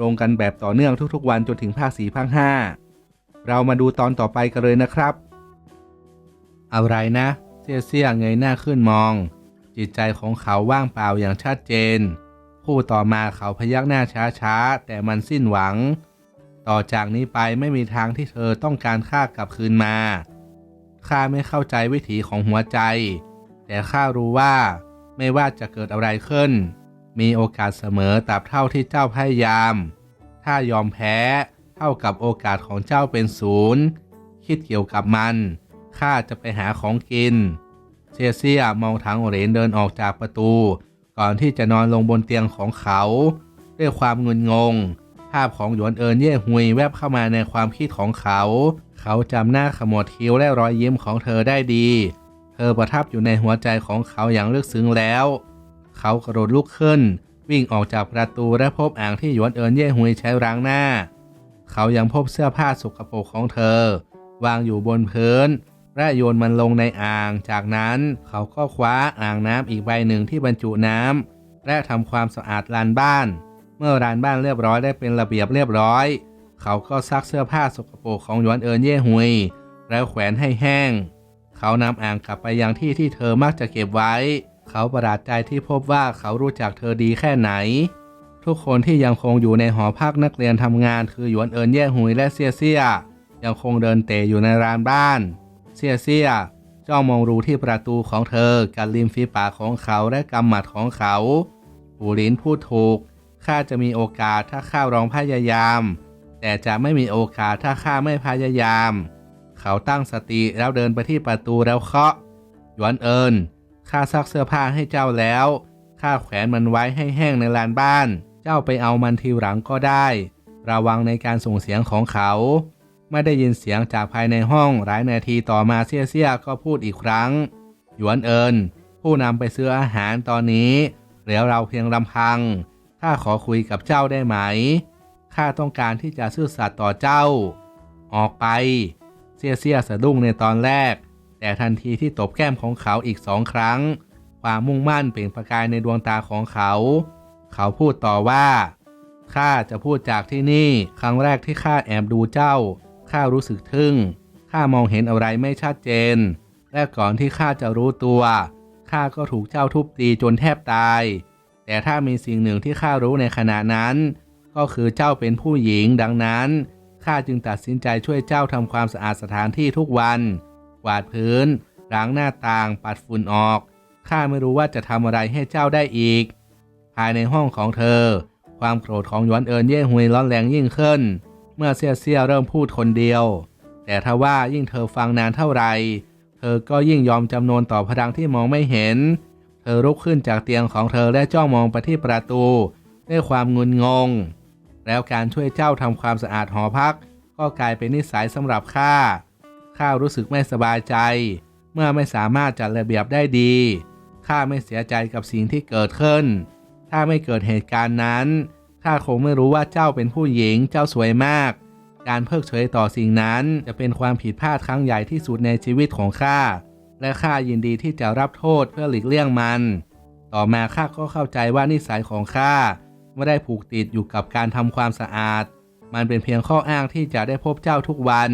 ลงกันแบบต่อเนื่องทุกๆ วันจนถึงภาคสี่ภาคห้าเรามาดูตอนต่อไปกันเลยนะครับ อะไรนะเสี่ยเสี่ยเงยหน้าขึ้นมอง จิตใจของเขาว่างเปล่าอย่างชัดเจนผู้ต่อมาเขาพยักหน้าช้าๆ แต่มันสิ้นหวัง ต่อจากนี้ไปไม่มีทางที่เธอต้องการข้ากลับคืนมาข้าไม่เข้าใจวิถีของหัวใจ แต่ข้ารู้ว่าไม่ว่าจะเกิดอะไรขึ้น มีโอกาสเสมอตราบเท่าที่เจ้าพยายาม ถ้ายอมแพ้เท่ากับโอกาสของเจ้าเป็นศูนย์คิดเกี่ยวกับมัน ข้าจะไปหาของกิน เซียเซียมองทางเรนเดินออกจากประตู ก่อนที่จะนอนลงบนเตียงของเขา ด้วยความงุนงง ภาพของหยวนเอินเย่ฮุยแวบเข้ามาในความคิดของเขา เขาจำหน้าขมวดคิ้วและรอยยิ้มของเธอได้ดี เธอประทับอยู่ในหัวใจของเขาอย่างลึกซึ้งแล้ว เขากระโดดลุกขึ้น วิ่งออกจากประตูและพบอ่างที่หยวนเอินเย่ฮุยใช้ล้างหน้า เขายังพบเสื้อผ้าสกปรกของเธอ วางอยู่บนพื้นและโยนมันลงในอ่าง จากนั้นเขาก็คว้าอ่างน้ำอีกใบหนึ่งที่บรรจุน้ำและทำความสะอาดลานบ้าน เมื่อลานบ้านเรียบร้อยได้เป็นระเบียบเรียบร้อย เขาก็ซักเสื้อผ้าสกปรกของหยวนเอินเย่ฮุย แล้วแขวนให้แห้ง เขานำอ่างกลับไปยังที่ที่เธอมักจะเก็บไว้ เขาประหลาดใจที่พบว่าเขารู้จักเธอดีแค่ไหน ทุกคนที่ยังคงอยู่ในหอพักนักเรียนทำงานคือหยวนเอินเย่หุยและเซียเซีย ยังคงเดินเตะอยู่ในร้านบ้าน เซียเซียจ้องมองรูที่ประตูของเธอกับริมฝีปากของเขาและกำหมัดของเขาปูลินพูดถูกข้าจะมีโอกาสถ้าข้าลองพยายาม แต่จะไม่มีโอกาสถ้าข้าไม่พยายาม เขาตั้งสติแล้วเดินไปที่ประตูแล้วเคาะหยวนเอิน ข้าซักเสื้อผ้าให้เจ้าแล้ว ข้าแขวนมันไว้ให้แห้งในลานบ้าน เจ้าไปเอามันทีหลังก็ได้ ระวังในการส่งเสียงของเขา ไม่ได้ยินเสียงจากภายในห้องหลายนาทีต่อมาเซี่ยเซี่ยก็พูดอีกครั้ง หยวนเอินผู้นำไปซื้ออาหารตอนนี้เหลือเราเพียงลำพัง ข้าขอคุยกับเจ้าได้ไหม ข้าต้องการที่จะซื่อสัตย์ต่อเจ้า ออกไปเซี่ยเซี่ยสะดุ้งในตอนแรก แต่ทันทีที่ตบแก้มของเขาอีกสองครั้ง ความมุ่งมั่นเปล่งประกายในดวงตาของเขา เขาพูดต่อว่าข้าจะพูดจากที่นี่ ครั้งแรกที่ข้าแอบดูเจ้าข้ารู้สึกทึ่งข้ามองเห็นอะไรไม่ชัดเจน และก่อนที่ข้าจะรู้ตัวข้าก็ถูกเจ้าทุบตีจนแทบตาย แต่ถ้ามีสิ่งหนึ่งที่ข้ารู้ในขณะนั้น ก็คือเจ้าเป็นผู้หญิงดังนั้นข้าจึงตัดสินใจช่วยเจ้าทำความสะอาดสถานที่ทุกวัน วาดพื้นล้างหน้าต่างปัดฝุ่นออก ข้าไม่รู้ว่าจะทำอะไรให้เจ้าได้อีก ภายในห้องของเธอ ความโกรธของหยวนเอินเย่ฮุยร้อนแรงยิ่งขึ้น เมื่อเซียเซียเริ่มพูดคนเดียว แต่ถ้าว่ายิ่งเธอฟังนานเท่าไหร่เธอก็ยิ่งยอมจำนวนต่อพลังที่มองไม่เห็น เธอลุกขึ้นจากเตียงของเธอและจ้องมองไปที่ประตู ด้วยความงุนงง แล้วการช่วยเจ้าทำความสะอาดหอพัก ก็กลายเป็นนิสัยสำหรับข้า ข้ารู้สึกไม่สบายใจ เมื่อไม่สามารถจัดระเบียบได้ดีข้าไม่เสียใจกับสิ่งที่เกิดขึ้น ถ้าไม่เกิดเหตุการณ์นั้นข้าคงไม่รู้ว่าเจ้าเป็นผู้หญิงเจ้าสวยมาก การเพิกเฉยต่อสิ่งนั้นจะเป็นความผิดพลาดครั้งใหญ่ที่สุดในชีวิตของข้าและข้ายินดีที่จะรับโทษเพื่อหลีกเลี่ยงมัน ต่อมาข้าก็เข้าใจว่านิสัยของข้าไม่ได้ผูกติดอยู่กับการทำความสะอาด มันเป็นเพียงข้ออ้างที่จะได้พบเจ้าทุกวัน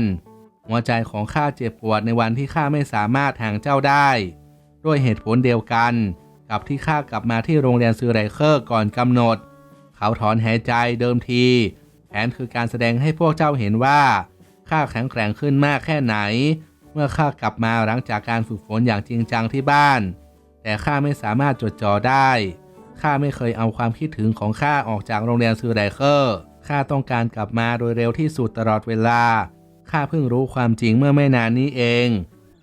หัวใจของข้าเจ็บปวดในวันที่ข้าไม่สามารถห่างเจ้าได้ ด้วยเหตุผลเดียวกัน กับที่ข้ากลับมาที่โรงเรียนซูไรเคอร์ก่อนกำหนด เขาถอนหายใจเดิมที แผนคือการแสดงให้พวกเจ้าเห็นว่าข้าแข็งแกร่งขึ้นมากแค่ไหน เมื่อข้ากลับมาหลังจากการฝึกฝนอย่างจริงจังที่บ้าน แต่ข้าไม่สามารถจดจ่อได้ข้าไม่เคยเอาความคิดถึงของข้าออกจากโรงเรียนซูไรเคอร์ข้าต้องการกลับมาโดยเร็วที่สุดตลอดเวลา ข้าเพิ่งรู้ความจริงเมื่อไม่นานนี้เอง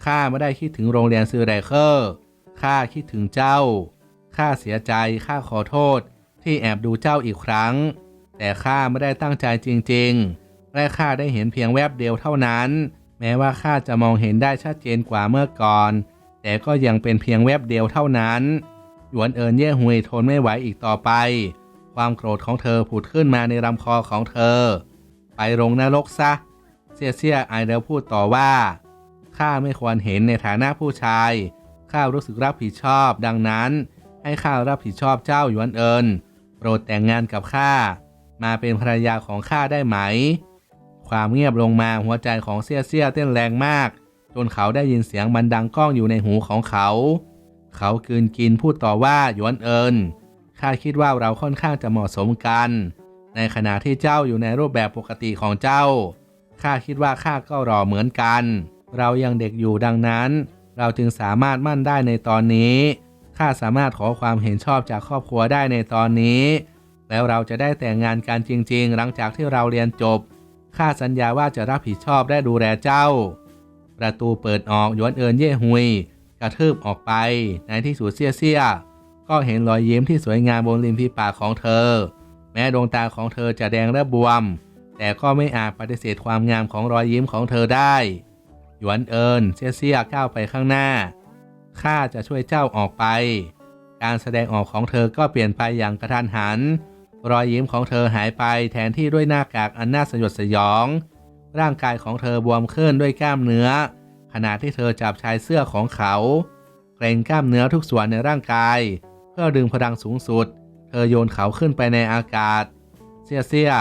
ข้าไม่ได้คิดถึงโรงเรียนซูไรเคอร์ ข้าคิดถึงเจ้า ข้าเสียใจ ข้าขอโทษ ที่แอบดูเจ้าอีกครั้ง แต่ข้าไม่ได้ตั้งใจจริงๆ และข้าได้เห็นเพียงแวบเดียวเท่านั้น แม้ว่าข้าจะมองเห็นได้ชัดเจนกว่าเมื่อก่อน แต่ก็ยังเป็นเพียงแวบเดียวเท่านั้น หยวนเอินเย่ฮุยทนไม่ไหวอีกต่อไป ความโกรธของเธอผุดขึ้นมาในลำคอของเธอ ไปลงนรกซะ เสียเสี่ยไอแล้วพูดต่อว่าข้าไม่ควรเห็นในฐานะผู้ชายข้ารู้สึกรับผิดชอบ ดังนั้น ให้ข้ารับผิดชอบเจ้าหยวนเอินโปรดแต่งงานกับข้ามาเป็นภรรยาของข้าได้ไหม ความเงียบลงมาหัวใจของเสียเสียเต้นแรงมาก จนเขาได้ยินเสียงมันดังก้องอยู่ในหูของเขา เขากืนกินพูดต่อว่าหยวนเอินข้าคิดว่าเราค่อนข้างจะเหมาะสมกัน ในขณะที่เจ้าอยู่ในรูปแบบปกติของเจ้า ข้าคิดว่าข้าก็รอเหมือนกัน เรายังเด็กอยู่ดังนั้น เราจึงสามารถมั่นได้ในตอนนี้ข้าสามารถขอความเห็นชอบจากครอบครัวได้ในตอนนี้ แล้วเราจะได้แต่งงานกันจริง ๆ หลังจากที่เราเรียนจบข้าสัญญาว่าจะรับผิดชอบและดูแลเจ้า ประตูเปิดออกหยวนเอินเย่ฮุย กระทืบออกไป ในที่สุดเสี้ยเสียก็เห็นรอยยิ้มที่สวยงามบนริมฝีปากของเธอ แม้ดวงตาของเธอจะแดงและบวม แต่ก็ไม่อาจปฏิเสธความงามของรอยยิ้มของเธอได้ หยวนเอินเซี่ยเซี่ยก้าวไปข้างหน้า ข้าจะช่วยเจ้าออกไป การแสดงออกของเธอก็เปลี่ยนไปอย่างกระทันหัน รอยยิ้มของเธอหายไปแทนที่ด้วยหน้ากากอันน่าสยดสยอง ร่างกายของเธอบวมขึ้นด้วยกล้ามเนื้อ ขณะที่เธอจับชายเสื้อของเขา เกรงกล้ามเนื้อทุกส่วนในร่างกาย เพื่อดึงพลังสูงสุด เธอโยนเขาขึ้นไปในอากาศ เสียเสีย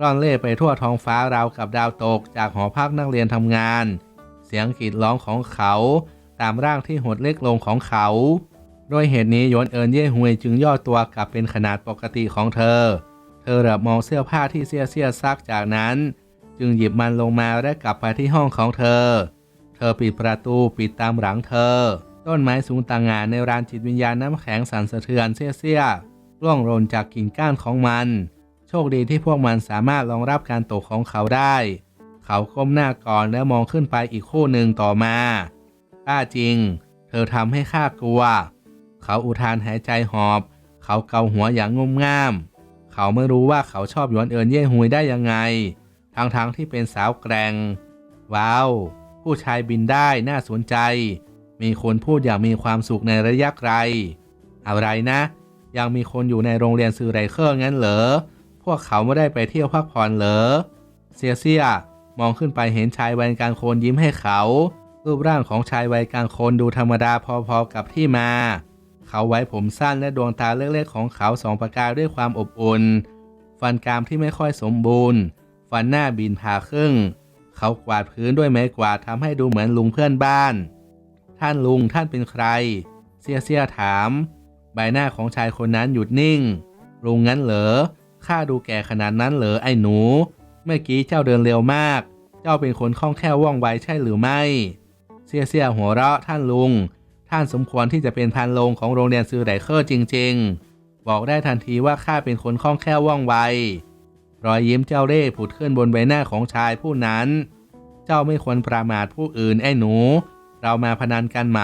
ร่อนเล่ไปทั่วท้องฟ้าราวกับดาวตกจากหอพักนักเรียนทำงาน เสียงกรีดร้องของเขาตามร่างที่หดเล็กลงของเขาด้วยเหตุนี้หยนเอินเย่ฮุยจึงย่อตัวกลับเป็นขนาดปกติของเธอ เธอเหลือบมองเสื้อผ้าที่เสียเสียซักจากนั้น จึงหยิบมันลงมาและกลับไปที่ห้องของเธอ เธอปิดประตูปิดตามหลังเธอ ต้นไม้สูงต่างงานในรานจิตวิญญาณน้ำแข็งสั่นสะเทือนเสียเสียร่วงหล่นจากกิ่งก้านของมัน โชคดีที่พวกมันสามารถรองรับการตกของเขาได้ เขาก้มหน้าก่อนแล้วมองขึ้นไปอีกคู่หนึ่งต่อมาข้าจริง เธอทำให้ข้ากลัว เขาอุทานหายใจหอบ เขาเกาหัวอย่างงมง่าม เขาไม่รู้ว่าเขาชอบหยวนเอินเย่ฮุยได้ยังไง ทั้งๆทที่เป็นสาวแกร่ง ว้าว ผู้ชายบินได้น่าสนใจ มีคนพูดอย่างมีความสุขในระยะไกล อะไรนะ ยังมีคนอยู่ในโรงเรียนซือไรเคอร์งั้นเหรอ วกเขาไม่ได้ไปเที่ยวพักผ่อนเหรอ เซียเซียมองขึ้นไปเห็นชายวัยกลางคนยิ้มให้เขา รูปร่างของชายวัยกลางคนดูธรรมดาพอๆกับที่มา เขาไว้ผมสั้นและดวงตาเล็กๆของเขาสองประกายด้วยความอบอุ่น ฟันกรามที่ไม่ค่อยสมบูรณ์ ฟันหน้าบินผ่าครึ่ง เขากวาดพื้นด้วยไม้กวาดทำให้ดูเหมือนลุงเพื่อนบ้าน ท่านลุงท่านเป็นใครเสียเสียถาม ใบหน้าของชายคนนั้นหยุดนิ่ง ลุงงั้นเหรอ ข้าดูแก่ขนาดนั้นเหรอไอ้หนู เมื่อกี้เจ้าเดินเร็วมาก เจ้าเป็นคนคล่องแคล่วว่องไวใช่หรือไม่ เสียเสียหัวเราะท่านลุง ท่านสมควรที่จะเป็นพันโลงของโรงเรียนซือไดเคอร์จริง ๆ บอกได้ทันทีว่าข้าเป็นคนคล่องแคล่วว่องไว รอยยิ้มเจ้าเร่ห์ผุดขึ้นบนใบหน้าของชายผู้นั้น เจ้าไม่ควรประมาทผู้อื่นไอ้หนู เรามาพนันกันไหม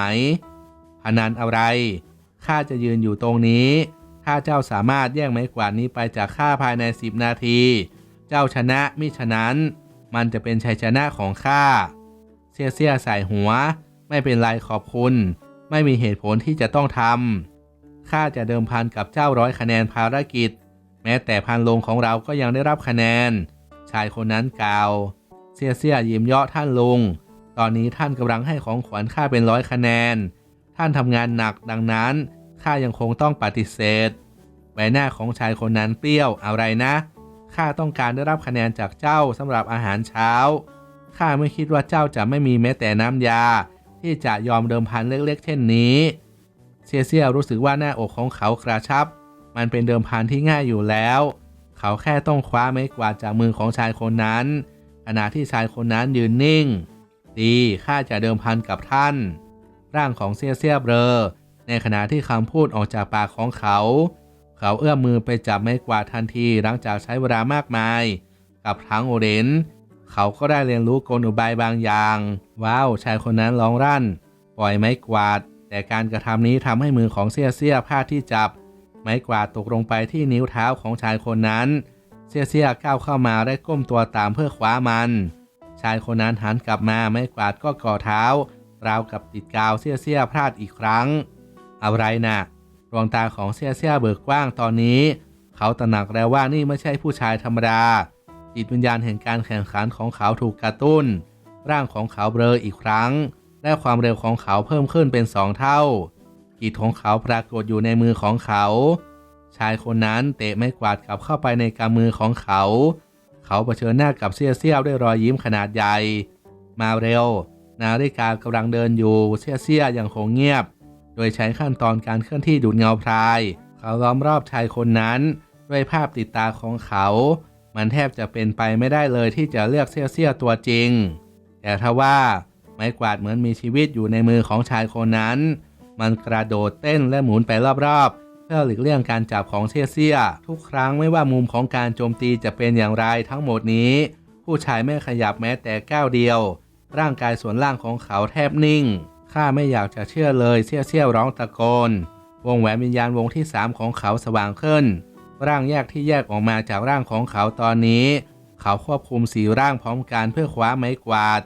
พนันอะไร ข้าจะยืนอยู่ตรงนี้ ถ้าเจ้าสามารถแย่งไม้กวาดนี้ไปจากข้าภายในสิบนาที เจ้าชนะมิฉะนั้น มันจะเป็นชัยชนะของข้าเสียเสียใส่หัว ไม่เป็นไรขอบคุณ ไม่มีเหตุผลที่จะต้องทำข้าจะเดิมพันกับเจ้าร้อยคะแนนภารกิจ แม้แต่พันลงของเราก็ยังได้รับคะแนน ชายคนนั้นกล่าว เสียเสียยิ้มเยาะท่านลุงตอนนี้ท่านกำลังให้ของขวัญข้าเป็นร้อยคะแนน ท่านทำงานหนักดังนั้น ข้ายังคงต้องปฏิเสธ ใบหน้าของชายคนนั้นเปรี้ยวอะไรนะ ข้าต้องการได้รับคะแนนจากเจ้าสำหรับอาหารเช้า ข้าไม่คิดว่าเจ้าจะไม่มีแม้แต่น้ำยา ที่จะยอมเดิมพันเล็กๆ เช่นนี้เซียเซียรู้สึกว่าหน้าอกของเขากระชับ มันเป็นเดิมพันที่ง่ายอยู่แล้ว เขาแค่ต้องคว้าไม้กวาดจากมือของชายคนนั้นขณะที่ชายคนนั้นยืนนิ่ง ดีข้าจะเดิมพันกับท่าน ร่างของเซียเซียเบลอ ในขณะที่คำพูดออกจากปากของเขา เขาเอื้อมมือไปจับไม้กวาดทันทีหลังจากใช้เวลามากมาย กับทั้งโอเรนเขาก็ได้เรียนรู้กลอุบายบางอย่าง ว้าวชายคนนั้นร้องรั่น ปล่อยไม้กวาด แต่การกระทำนี้ทำให้มือของเสียเสียพลาดที่จับ ไม้กวาดตกลงไปที่นิ้วเท้าของชายคนนั้นเซียเซียก้าวเข้ามาได้ก้มตัวตามเพื่อคว้ามัน ชายคนนั้นหันกลับมาไม่กวาดก็ก่อเท้าราวกับติดกาวเสี้ยเสี้ยพลาดอีกครั้ง อะไรนะ่ะดวงตาของเสี้ยเสี้ยเบิกกว้างตอนนี้ เขาตระหนักแล้วว่านี่ไม่ใช่ผู้ชายธรรมดา จิตวิญญาณแห่งการแข่งขันของเขาถูกกระตุ้น ร่างของเขาเบลออีกครั้ง และความเร็วของเขาเพิ่มขึ้นเป็นสองเท่ากิจของเขาปรากฏอยู่ในมือของเขา ชายคนนั้นเตะไม่กวาดกลับเข้าไปในกำมือของเขา เขาเผชิญหน้ากับเสี้ยเสี้ยด้วยรอยยิ้มขนาดใหญ่ มาเร็ว นาฬิกากำลังเดินอยู่เสี้ยเสี้ยย่างคงเงียบ โดยใช้ขั้นตอนการเคลื่อนที่ดูดเงาพราย เขาล้อมรอบชายคนนั้น ด้วยภาพติดตาของเขา มันแทบจะเป็นไปไม่ได้เลยที่จะเลือกเสี้ยเสี้ยตัวจริง แต่ทว่าไม้กวาดเหมือนมีชีวิตอยู่ในมือของชายคนนั้น มันกระโดดเต้นและหมุนไปรอบๆ เพื่อหลีกเลี่ยงการจับของเสี้ยเสี้ยทุกครั้งไม่ว่ามุมของการโจมตีจะเป็นอย่างไรทั้งหมดนี้ ผู้ชายไม่ขยับแม้แต่ก้าวเดียว ร่างกายส่วนล่างของเขาแทบนิ่ง ข้าไม่อยากจะเชื่อเลยเสี้ยเสี้ยร้องตะโกน วงแหวนวิญญาณวงที่สามของเขาสว่างขึ้น ร่างแยกที่แยกออกมาจากร่างของเขาตอนนี้ เขาควบคุมสีร่างพร้อมกันเพื่อคว้าไม้กวาด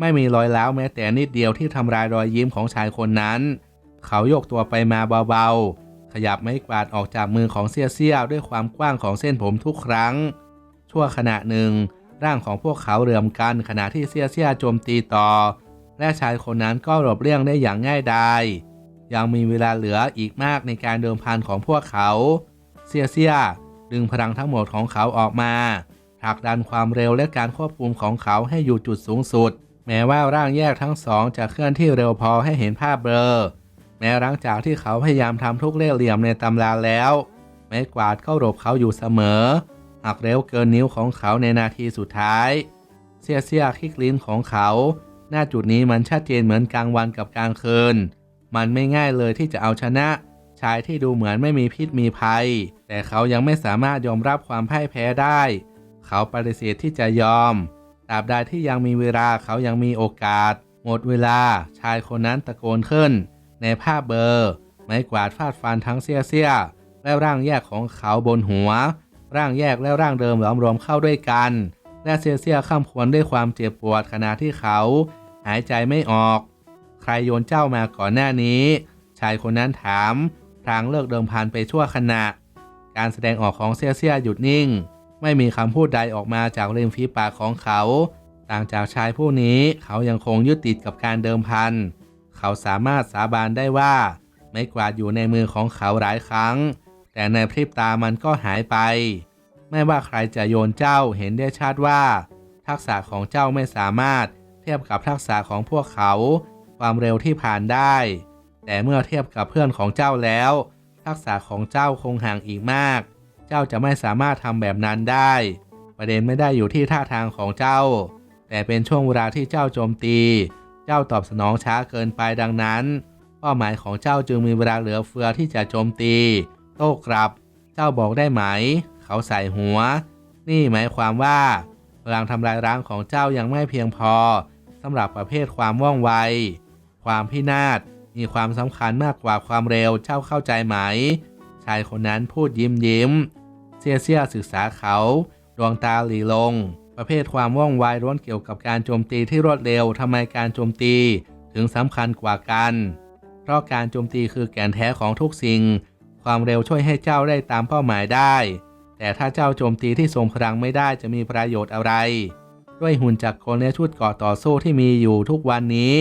ไม่มีรอยร้าวแม้แต่นิดเดียวที่ทำลายรอยยิ้มของชายคนนั้น เขาโยกตัวไปมาเบาๆ ขยับไม้กวาดออกจากมือของเสี้ยเสี้ยด้วยความกว้างของเส้นผมทุกครั้ง ชั่วขณะหนึ่งร่างของพวกเขาเรื่อมกันขณะที่เสี้ยเสี้ยโจมตีต่อ และชายคนนั้นก็หลบเลี่ยงได้อย่างง่ายดายยังมีเวลาเหลืออีกมากในการเดิมพันของพวกเขาเสียเสียดึงพลังทั้งหมดของเขาออกมาผลักดันความเร็วและการควบคุมของเขาให้อยู่จุดสูงสุด แม้ว่าร่างแยกทั้งสองจะเคลื่อนที่เร็วพอให้เห็นภาพเบลอแม้หลังจากที่เขาพยายามทำทุกเล่ห์เหลี่ยมในตำราแล้ว ไม้กวาดก็หลบเขาอยู่เสมอหักเร็วเกินนิ้วของเขาในนาทีสุดท้าย เสียเสียคลิกลิ้นของเขา หน้าจุดนี้มันชัดเจนเหมือนกลางวันกับกลางคืน มันไม่ง่ายเลยที่จะเอาชนะ ชายที่ดูเหมือนไม่มีพิษมีภัย แต่เขายังไม่สามารถยอมรับความพ่ายแพ้ได้ เขาปฏิเสธที่จะยอมตราบใดที่ยังมีเวลาเขายังมีโอกาส หมดเวลาชายคนนั้นตะโกนขึ้น ในภาพเบอร์ ไม้กวาดฟาดฟันทั้งเสี้ยเสี้ยและร่างแยกของเขาบนหัว ร่างแยกและร่างเดิมหลอมรวมเข้าด้วยกัน และเสียเสียข้ามควรด้วยความเจ็บปวดขณะที่เขา หายใจไม่ออก ใครโยนเจ้ามาก่อนหน้านี้ ชายคนนั้นถามพลางเลิกเดิมพันไปชั่วขณะ การแสดงออกของเซียเซียหยุดนิ่ง ไม่มีคำพูดใดออกมาจากริมฝีปากของเขา ต่างจากชายผู้นี้เขายังคงยึดติดกับการเดิมพัน เขาสามารถสาบานได้ว่าไม้กวาดอยู่ในมือของเขาหลายครั้ง แต่ในพริบตามันก็หายไป ไม่ว่าใครจะโยนเจ้าเห็นได้ชัดว่า ทักษะของเจ้าไม่สามารถเทียบกับทักษะของพวกเขา ความเร็วที่ผ่านได้ แต่เมื่อเทียบกับเพื่อนของเจ้าแล้ว ทักษะของเจ้าคงห่างอีกมาก เจ้าจะไม่สามารถทำแบบนั้นได้ ประเด็นไม่ได้อยู่ที่ท่าทางของเจ้า แต่เป็นช่วงเวลาที่เจ้าโจมตี เจ้าตอบสนองช้าเกินไปดังนั้นเป้าหมายของเจ้าจึงมีเวลาเหลือเฟือที่จะโจมตี โต้กลับ เจ้าบอกได้ไหม เขาใส่หัว นี่หมายความว่าพลังทำลายร้างของเจ้ายังไม่เพียงพอสำหรับประเภทความว่องไว ความพินาศมีความสำคัญมากกว่าความเร็วเจ้าเข้าใจไหม ชายคนนั้นพูดยิ้มยิ้มเซียเซียศึกษาเขา ดวงตาหลีลง ประเภทความว่องไวล้วนเกี่ยวกับการโจมตีที่รวดเร็วทำไมการโจมตีถึงสำคัญกว่ากัน เพราะการโจมตีคือแก่นแท้ของทุกสิ่ง ความเร็วช่วยให้เจ้าได้ตามเป้าหมายได้ แต่ถ้าเจ้าโจมตีที่ทรงพลังไม่ได้จะมีประโยชน์อะไร ด้วยหุ่นจักรกลและชุดเกาะต่อสู้ที่มีอยู่ทุกวันนี้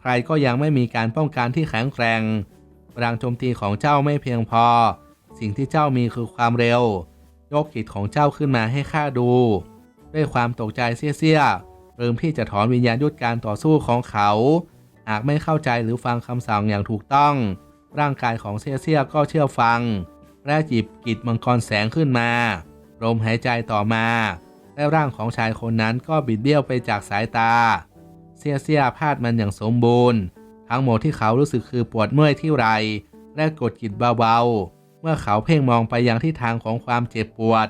ใครก็ยังไม่มีการป้องกันที่แข็งแกร่งพลังโจมตีของเจ้าไม่เพียงพอ สิ่งที่เจ้ามีคือความเร็ว ยกกิจของเจ้าขึ้นมาให้ข้าดู ด้วยความตกใจเสี้ยๆเริ่มที่จะถอนวิญญาณยุทธการต่อสู้ของเขา หากไม่เข้าใจหรือฟังคำสั่งอย่างถูกต้อง ร่างกายของเซียเซียก็เชื่อฟัง และจิบกิจมังกรแสงขึ้นมาลมหายใจต่อมา และร่างของชายคนนั้นก็บิดเบี้ยวไปจากสายตาเซียเซียพาดมันอย่างสมบูรณ์ ทั้งหมดที่เขารู้สึกคือปวดเมื่อยที่ไร และกดจิตเบาๆ เมื่อเขาเพ่งมองไปยังที่ทางของความเจ็บปวด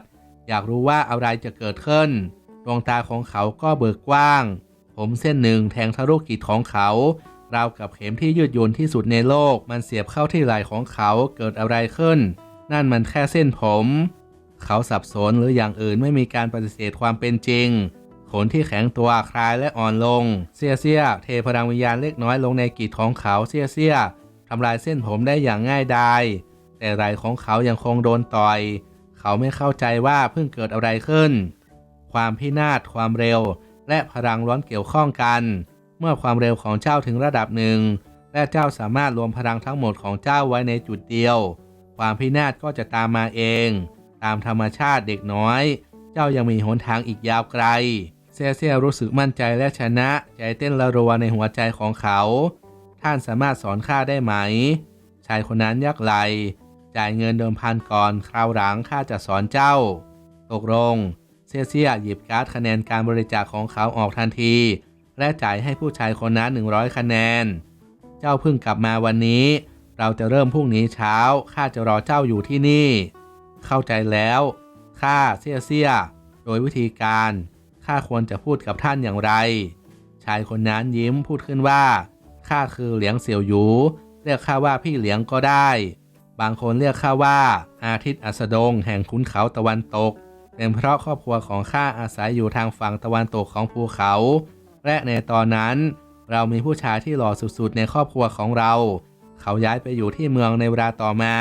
อยากรู้ว่าอะไรจะเกิดขึ้น ดวงตาของเขาก็เบิกกว้าง ผมเส้นหนึ่งแทงทะลุกิจของเขา ราวกับเข็มที่ยืดหยุ่นที่สุดในโลก มันเสียบเข้าที่ไหล่ของเขาเกิดอะไรขึ้น นั่นมันแค่เส้นผม เขาสับสนหรืออย่างอื่นไม่มีการปฏิเสธความเป็นจริง ขนที่แข็งตัวคลายและอ่อนลง เสียเสียเทพลังวิญญาณเล็กน้อยลงในกีดของเขาเสียเสียทำลายเส้นผมได้อย่างง่ายดายแต่ไหล่ของเขายังคงโดนต่อย เขาไม่เข้าใจว่าเพิ่งเกิดอะไรขึ้น ความพินาศความเร็ว และพลังร้อนเกี่ยวข้องกัน เมื่อความเร็วของเจ้าถึงระดับหนึ่ง และเจ้าสามารถรวมพลังทั้งหมดของเจ้าไว้ในจุดเดียว ความพินาศก็จะตามมาเอง ตามธรรมชาติเด็กน้อย เจ้ายังมีหนทางอีกยาวไกลเซียเซียรู้สึกมั่นใจและชนะ ใจเต้นระรัวในหัวใจของเขา ท่านสามารถสอนข้าได้ไหม ชายคนนั้นยักไหล จ่ายเงินเดิมพันก่อน คราวหลังข้าจะสอนเจ้า ตกลง เซียเซียหยิบการ์ดคะแนนการบริจาคของเขาออกทันที และจ่ายให้ผู้ชายคนนั้น100 คะแนน เจ้าเพิ่งกลับมาวันนี้ เราจะเริ่มพรุ่งนี้เช้า ข้าจะรอเจ้าอยู่ที่นี่ เข้าใจแล้ว ข้าเซียเซียโดยวิธีการ ข้าควรจะพูดกับท่านอย่างไร ชายคนนั้นยิ้มพูดขึ้นว่า ข้าคือเหลียงเสี่ยวหยู เรียกข้าว่าพี่เหลียงก็ได้ บางคนเรียกข้าว่า อาทิตย์อัสดง แห่งขุนเขาตะวันตก เป็นเพราะครอบครัวของข้าอาศัยอยู่ทางฝั่งตะวันตกของภูเขา และในตอนนั้น เรามีผู้ชายที่หล่อสุดๆ ในครอบครัวของเรา เขาย้ายไปอยู่ที่เมืองในเวลาต่อมา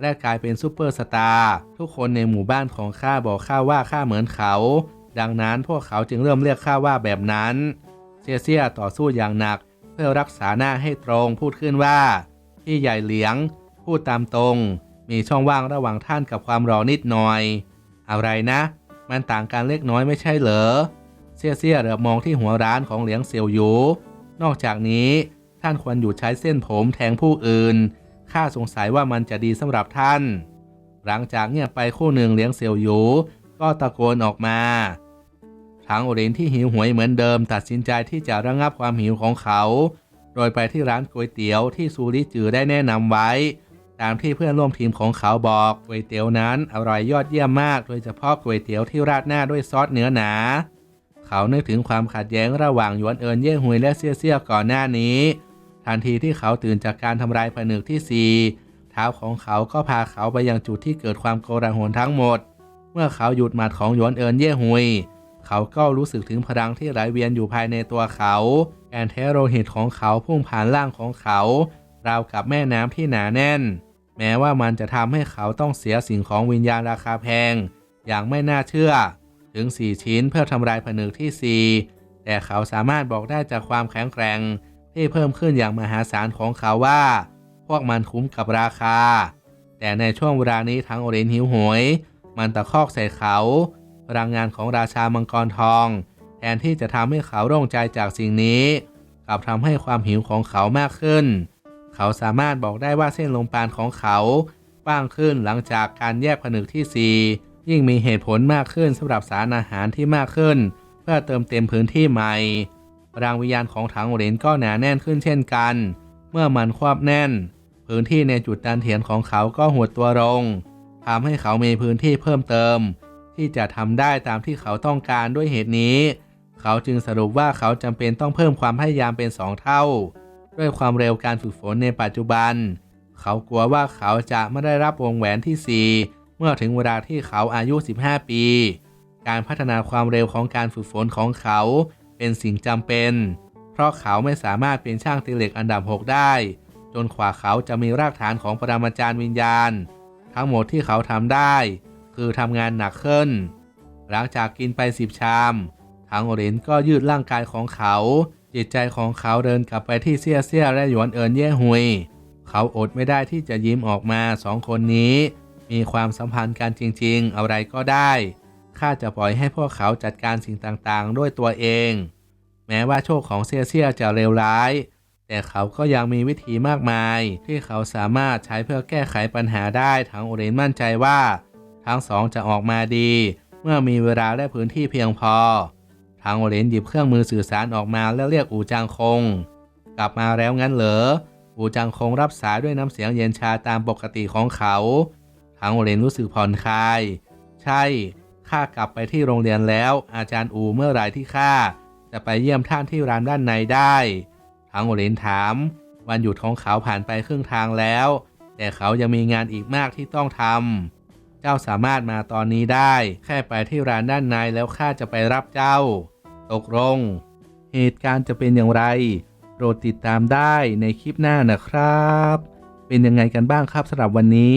และกลายเป็นซูเปอร์สตาร์ทุกคนในหมู่บ้านของข้าบอกข้าว่าข้าเหมือนเขา ดังนั้นพวกเขาจึงเริ่มเรียกข้าว่าแบบนั้นเซียเซียต่อสู้อย่างหนัก เพื่อรักษาหน้าให้ตรงพูดขึ้นว่า พี่ใหญ่เหลียง พูดตามตรง มีช่องว่างระหว่างท่านกับความรอนิดหน่อย อะไรนะ มันต่างกันเล็กน้อยไม่ใช่เหรอเซียเซียเหลือบมองที่หัวร้านของเหลียงเซียวหยูนอกจากนี้ ท่านควรหยุดใช้เส้นผมแทงผู้อื่น ข้าสงสัยว่ามันจะดีสำหรับท่าน หลังจากเงียบไปคู่หนึ่งเลี้ยงเซียวหยูก็ตะโกนออกมาทางโอเรนที่หิวหวยเหมือนเดิม ตัดสินใจที่จะระงับความหิวของเขา โดยไปที่ร้านก๋วยเตี๋ยวที่ซูริจือได้แนะนำไว้ ตามที่เพื่อนร่วมทีมของเขาบอกก๋วยเตี๋ยวนั้นอร่อยยอดเยี่ยมมาก โดยเฉพาะก๋วยเตี๋ยวที่ราดหน้าด้วยซอสเนื้อหนา เขานึกถึงความขัดแย้งระหว่างหยวนเอินเย่หวยและเซี่ยเซี่ยก่อนหน้านี้ ทันทีที่เขาตื่นจากการทำลายผนึกที่สี่เท้าของเขาก็พาเขาไปยังจุดที่เกิดความโกลาหลทั้งหมด เมื่อเขาหยุดหมัดของหยวนเอินเย่หวยเขาก็รู้สึกถึงพลังที่ไหลเวียนอยู่ภายในตัวเขาแอนเทโรหิตของเขาพุ่งผ่านร่างของเขา ราวกับแม่น้ำที่หนาแน่น แม้ว่ามันจะทำให้เขาต้องเสียสิ่งของวิญญาณราคาแพง อย่างไม่น่าเชื่อ ถึง 4 ชิ้นเพื่อทำลายผนึกที่ 4 แต่เขาสามารถบอกได้จากความแข็งแกร่ง ที่เพิ่มขึ้นอย่างมหาศาลของเขาว่า พวกมันคุ้มกับราคา แต่ในช่วงเวลานี้ทั้งโอเรนหิวโหวยมันตะคอกใส่เขาพลังงานของราชามังกรทอง แทนที่จะทำให้เขาโล่งใจจากสิ่งนี้ กลับทำให้ความหิวของเขามากขึ้น เขาสามารถบอกได้ว่าเส้นลมปานของเขากว้างขึ้นหลังจากการแยกผนึกที่ 4 ยิ่งมีเหตุผลมากขึ้นสำหรับสารอาหารที่มากขึ้น เพื่อเติมเต็มพื้นที่ใหม่ พลังวิญญาณของถังเหรียญก็หนาแน่นขึ้นเช่นกัน เมื่อมันควบแน่น พื้นที่ในจุดดันเถียนของเขาก็หดตัวลงทำให้เขามีพื้นที่เพิ่มเติม ที่จะทำได้ตามที่เขาต้องการด้วยเหตุนี้ เขาจึงสรุปว่าเขาจำเป็นต้องเพิ่มความพยายามเป็นสองเท่า ด้วยความเร็วการฝึกฝนในปัจจุบัน เขากลัวว่าเขาจะไม่ได้รับวงแหวนที่ 4 เมื่อถึงเวลาที่เขาอายุ 15 ปี การพัฒนาความเร็วของการฝึกฝนของเขา เป็นสิ่งจำเป็น เพราะเขาไม่สามารถเป็นช่างตีเหล็กอันดับ 6 ได้ จนกว่าเขาจะมีรากฐานของปรมาจารย์วิญญาณ ทั้งหมดที่เขาทำได้ คือทำงานหนักขึ้น หลังจากกินไป10ชามทางโอเรนก็ยืดร่างกายของเขา จิตใจของเขาเดินกลับไปที่เซี่ยเซี่ยและหยวนเอินเย่หุย เขาอดไม่ได้ที่จะยิ้มออกมาสองคนนี้ มีความสัมพันธ์กันจริงๆ อะไรก็ได้ ข้าจะปล่อยให้พวกเขาจัดการสิ่งต่างๆ ด้วยตัวเอง แม้ว่าโชคของเซียเซียจะเลวร้าย แต่เขาก็ยังมีวิธีมากมาย ที่เขาสามารถใช้เพื่อแก้ไขปัญหาได้ทั้งโอเรนมั่นใจว่า ทั้งสองจะออกมาดี เมื่อมีเวลาและพื้นที่เพียงพอทางโอเรนหยิบเครื่องมือสื่อสารออกมาแล้วเรียกอูจางคง กลับมาแล้วงั้นเหรออูจังคงรับสายด้วยน้ำเสียงเย็นชาตามปกติของเขา ทางโอเรนรู้สึกผ่อนคลาย ใช่ ข้ากลับไปที่โรงเรียนแล้ว อาจารย์อูเมื่อไรที่ข้าจะไปเยี่ยมท่านที่ร้านด้านในได้ทางโอเรนถาม วันหยุดของเขาผ่านไปครึ่งทางแล้ว แต่เขายังมีงานอีกมากที่ต้องทำเจ้าสามารถมาตอนนี้ได้ แค่ไปที่ร้านด้านในแล้วข้าจะไปรับเจ้า ตกลง เหตุการณ์จะเป็นอย่างไร โปรดติดตามได้ในคลิปหน้านะครับ เป็นยังไงกันบ้างครับสำหรับวันนี้